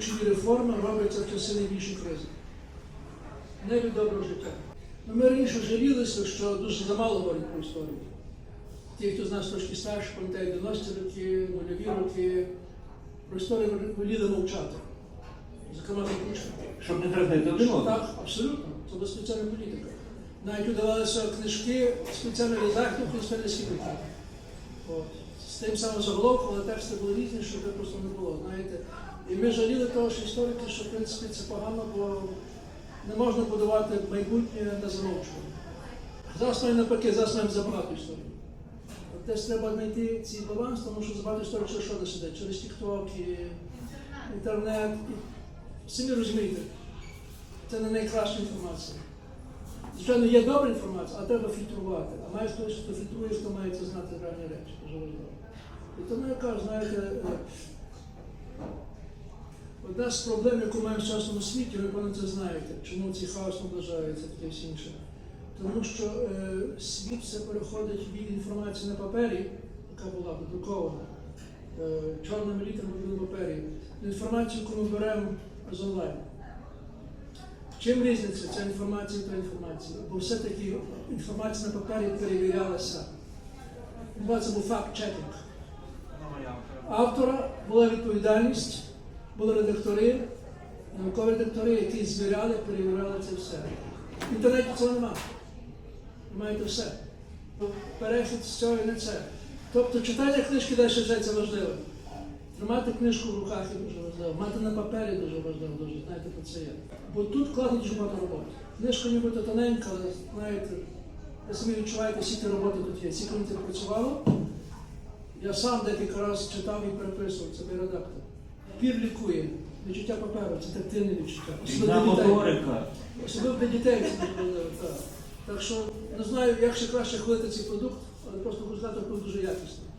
ключові реформи робляться в часи найбільшої кризи. Не від доброго життя. Ну, ми раніше жалілися, що дуже замало говорять про історію. Ті, хто з нас трошки старше, пам'ятають 90-ті роки, нульові роки, про історію воліли мовчати. Зокрема, Кучма. Щоб не дразнити один. Так, абсолютно. Це була спеціальна політика. Навіть видавалися книжки спеціально редакторів історичних світників. От. З тим самим заголовком, але тексти були різні, щоб це просто не було. Знаєте. І ми жаліли того, що історики, що в принципі це погано, бо не можна будувати майбутнє на замовчуванні. Зараз маємо навпаки, зараз маємо забагато історії. Десь треба знайти цей баланс, тому що забагато історії через що не сидить? Через TikTok, і інтернет. І... Самі розумієте, це не найкраща інформація. Звичайно, є добра інформація, а треба фільтрувати. А маєш хтось, хто фільтрує, хто має це знати реальні речі. Дуже важливо. І тому я кажу, знаєте, е, одна з проблем, яку маємо в сучасному світі, ви певно це знаєте, чому цей хаос наближається, таке всі інше. Тому що е, світ все переходить від інформації на папері, яка була друкована, е, чорними літерами на папері, до інформацію, яку ми беремо з онлайн. Чим різниця ця інформація та інформація? Бо все-таки інформація на папері перевірялася. Це був факт-чекінг. Автора була відповідальність, були редактори, наукові редактори, які звіряли, перевіряли це все. В інтернеті цього нема. Ви маєте все. Перехід з цього і не це. Тобто читання книжки далі вже це важливо. Тримати книжку в руках є дуже важливо, мати на папері дуже важливо, дуже знаєте про це є. Бо тут вкладено дуже багато роботи. Книжка нібито тоненька, але знаєте, ви самі відчуваєте, скільки роботи тут є. Скільки це працювало. Я сам декілька разів читав і переписував, це мій редактор. Пір лікує. Відчуття паперу, це тактильне відчуття. Особливо для дітей. Особливо для дітей це дуже важливо. Так. так що не знаю, як ще краще хвалити цей продукт, але просто хочу сказати, що дуже якісний.